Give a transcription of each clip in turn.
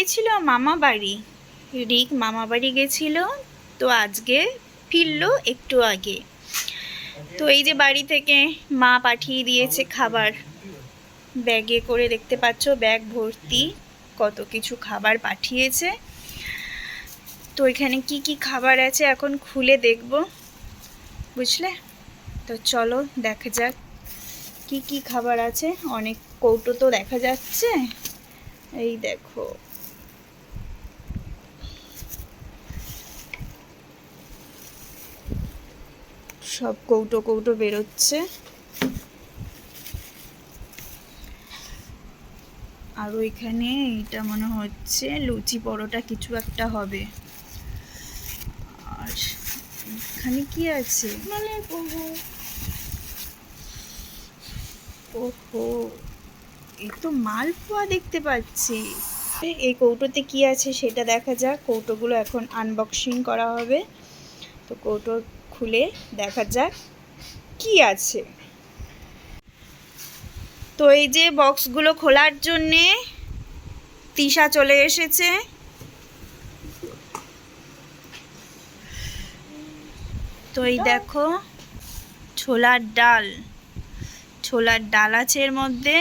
গেছিল মামা বাড়ি। রিক মামা বাড়ি গেছিল, তো আজকে ফিরলো একটু আগে। তো এই যে বাড়ি থেকে মা পাঠিয়ে দিয়েছে খাবার। ব্যাগে করে দেখতে পাচ্ছ, ব্যাগ ভর্তি, কত কিছু খাবার পাঠিয়েছে। তো এখানে কি কি খাবার আছে এখন খুলে দেখব, বুঝলে? তো চলো দেখা যাক কি কি খাবার আছে। অনেক কৌটো তো দেখা যাচ্ছে। এই দেখো। সব কৌটো কৌটো বেরোচ্ছে। আর ওইখানে এটা মনে হচ্ছে লুচি পরোটা কিছু একটা হবে। আর এখানে কি আছে? মানে ওহো। এই তো মালপোয়া দেখতে পাচ্ছি। এই কৌটোতে কি আছে সেটা দেখা যাক। কৌটোগুলো এখন আনবক্সিং করা হবে। তো কৌটো খুলে দেখা যাক কি আছে। তো এই যে বক্সগুলো খোলার জন্যে তিশা চলে এসেছে। তো এই দেখো, ছোলার ডাল। ছোলার ডাল আছে এর মধ্যে।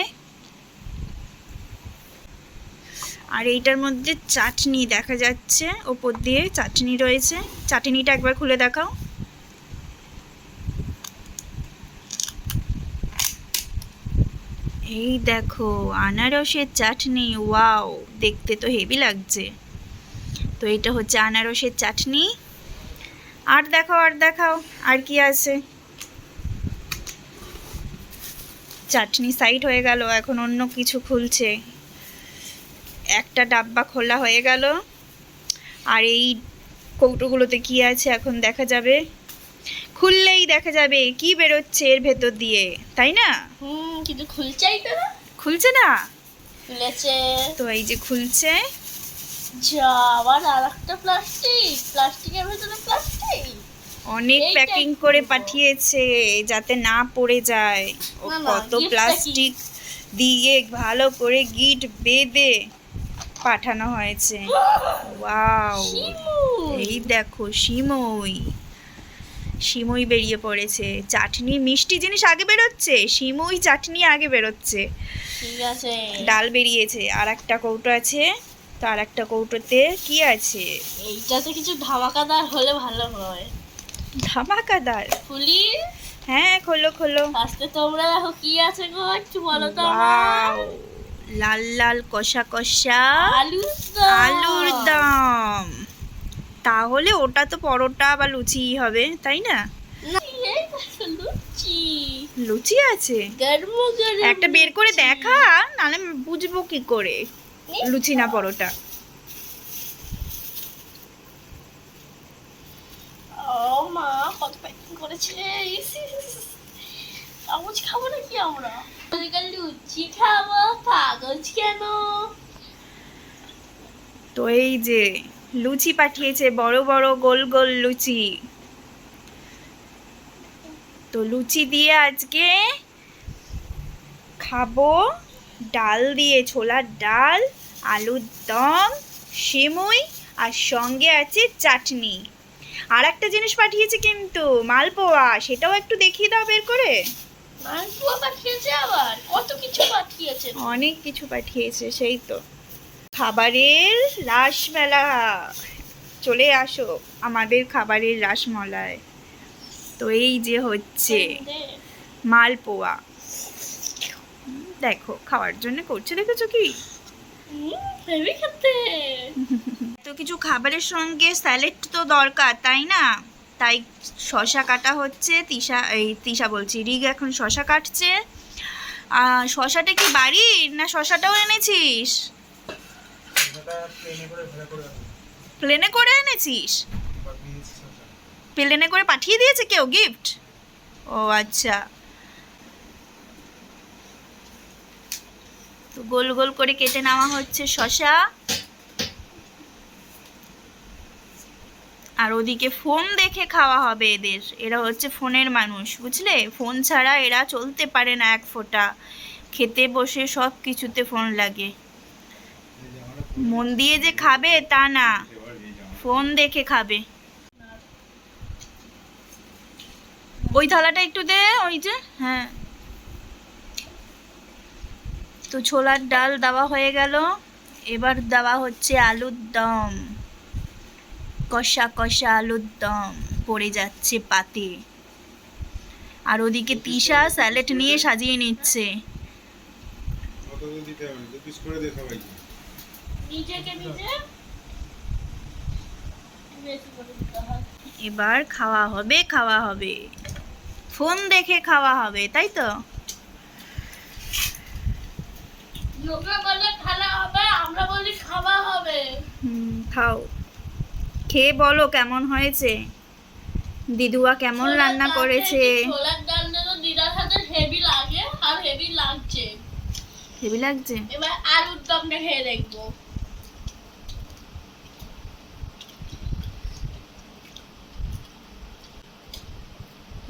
আর এইটার মধ্যে চাটনি দেখা যাচ্ছে। ওপর দিয়ে চাটনি রয়েছে। চাটনিটা একবার খুলে দেখাও। এই দেখো, আনারসের চাটনি, ওয়াও, দেখতে তো হেভি লাগছে। তো এটা হচ্ছে আনারসের চাটনি। আর দেখাও আর দেখাও, আর কি আছে? চাটনি সাইড হয়ে গেল, এখন অন্য কিছু খুলছে। একটা ডাব্বা খোলা হয়ে গেল। আর এই কৌটোগুলোতে কি আছে এখন দেখা যাবে? খুললেই দেখা যাবে কি বেরোচ্ছে এর ভেতর দিয়ে তাই না? হুম কিন্তু খুলছেই তো না। খুলছে না? খুলেছে। তো এই যে খুলছে। যা আবার আর একটা প্লাস্টিক। প্লাস্টিকের ভেতরে প্লাস্টিক। অনেক প্যাকিং করে পাঠিয়েছে যাতে না পড়ে যায়। ও কত? প্লাস্টিক দিয়ে ভালো করে গিট বেঁধে পাঠানো হয়েছে। ওয়াও। এই দেখো সিমই সিমই বেরিয়ে পড়েছে। চাটনি মিষ্টি জিনিস আগে বেরোচ্ছে। সিমই চাটনি আগে বেরোচ্ছে। ঠিক আছে। ডাল বেরিয়েছে। আর একটা কৌটো আছে। তো আর একটা কৌটোতে কি আছে? এইটাতে কিছু ধামাকাদার হলে ভালো হয়। ধামাকাদার? ফুলি হ্যাঁ খোলো খোলো। আজকে তোমরা দেখো কি আছে গো একটু বলো তো লাল লাল কষা কষা। আলু আলুর দম। তাহলে ওটা তো পরোটা বা লুচি হবে তাই না? লুচি। লুচি আছে? একটা বের করে। দেখা নাহলে বুঝব কি করে লুচি না পরোটা। মা কত প্যাকিং করেছে। ইস, ইস, ইস। কাগজ খাব নাকি আমরা? লুচি খাব কাগজ কেন? তো এই যে লুচি পাঠিয়েছে বড় বড় গোল গোল লুচি। তো লুচি দিয়ে আজকে খাব ডাল দিয়ে ছোলার ডাল আলুর দম সিমুই আর সঙ্গে আছে চাটনি। আর একটা জিনিস পাঠিয়েছে কিন্তু মালপোয়া সেটাও একটু দেখিয়ে দাও বের করে। মালপোয়া পাঠিয়েছে আবার? কত কিছু পাঠিয়েছে? অনেক কিছু পাঠিয়েছে সেই তো। খাবারের রাসমেলা। চলে আসো আমাদের খাবারের রাসমলায়। তো এই যে হচ্ছে মালপোয়া। দেখো খাওয়ার জন্য করছে দেখেছ কি? তো কিছু খাবারের সঙ্গে স্যালেড তো দরকার তাই না? তাই শশা কাটা হচ্ছে তিশা এই তিশা বলছি রিগ এখন শশা কাটছে। আহ, শশাটা কি বাড়ির না শশাটাও এনেছিস? প্লেনে করে এনেছিস? প্লেনে করে পাঠিয়ে দিয়েছে কেউ গিফট ও আচ্ছা। তো গোল গোল করে কেটে নেওয়া হচ্ছে শশা। আর ওদিকে ফোন দেখে খাওয়া হবে এদের। এরা হচ্ছে ফোনের মানুষ বুঝলে? ফোন ছাড়া এরা চলতে পারে না এক ফোঁটা। খেতে বসে সব কিছুতে ফোন লাগে। মন দিয়ে যে খাবে, তা না। ফোন দেখে খাবে। ওই থালাটা একটু দে, ওই যে হ্যাঁ। তো ছোলার ডাল দেওয়া হয়ে গেল। এবার দেওয়া হচ্ছে আলুর দম। কষা কষা আলুর দম পড়ে যাচ্ছে পাতে। আর ওদিকে তিশা স্যালেড নিয়ে সাজিয়ে নিচ্ছে। নিজেকে নিজে এবার খাওয়া হবে খাওয়া হবে। ফোন দেখে খাওয়া হবে তাই তো? লোকে বলে খেলা হবে আমরা বলি খাওয়া হবে। হুম খাও। খেয়ে বলো কেমন হয়েছে? দিদুয়া কেমন রান্না করেছে? ছোলার ডালটা তো দিদার সাথে হেভি লাগে আর হেভি লাগছে? এবার আলুর দমটা খেয়ে দেখব।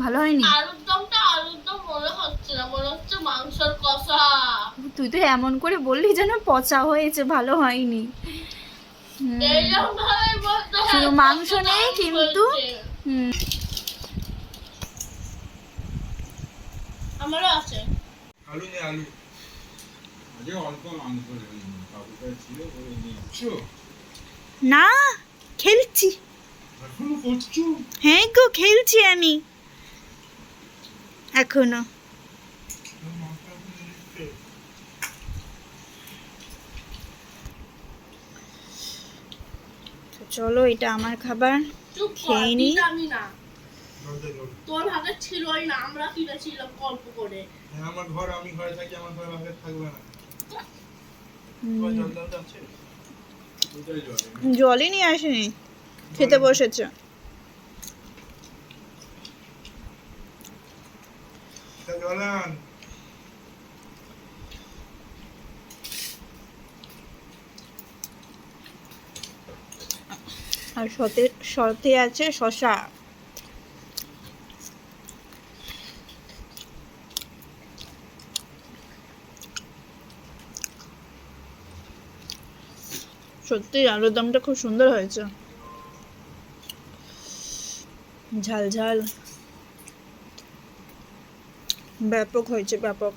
ভালো হয়নি? আলুর দমটা আলুর দম মনে হচ্ছে না মনে হচ্ছে মাংসের কষা। তুই তো এমন করে বললি যেন পচা হয়েছে ভালো হয়নি। হয়, শুধু মাংস নেই কিন্তু আমারও আছে। আলু নে আলু। আজকে অল্প মাংস ছিল বলে নিচ্ছো না খেলছি। হ্যাঁ গো খেলছি আমি। এখনও। চলো এটা আমার খাবার। খেয়ে নি। তোর ছিলই না আমরা কিনেছিলাম গল্প করে? হ্যাঁ, আমার ঘর আমি ঘরে থাকি আমার ঘরে ভাগে থাকবে না। জলই নিয়ে আসেনি খেতে বসেছে। জল আর সাথে সাথে আছে শশা। সত্যি আলুর দমটা খুব সুন্দর হয়েছে। ঝাল ঝাল। ব্যাপক হয়েছে ব্যাপক।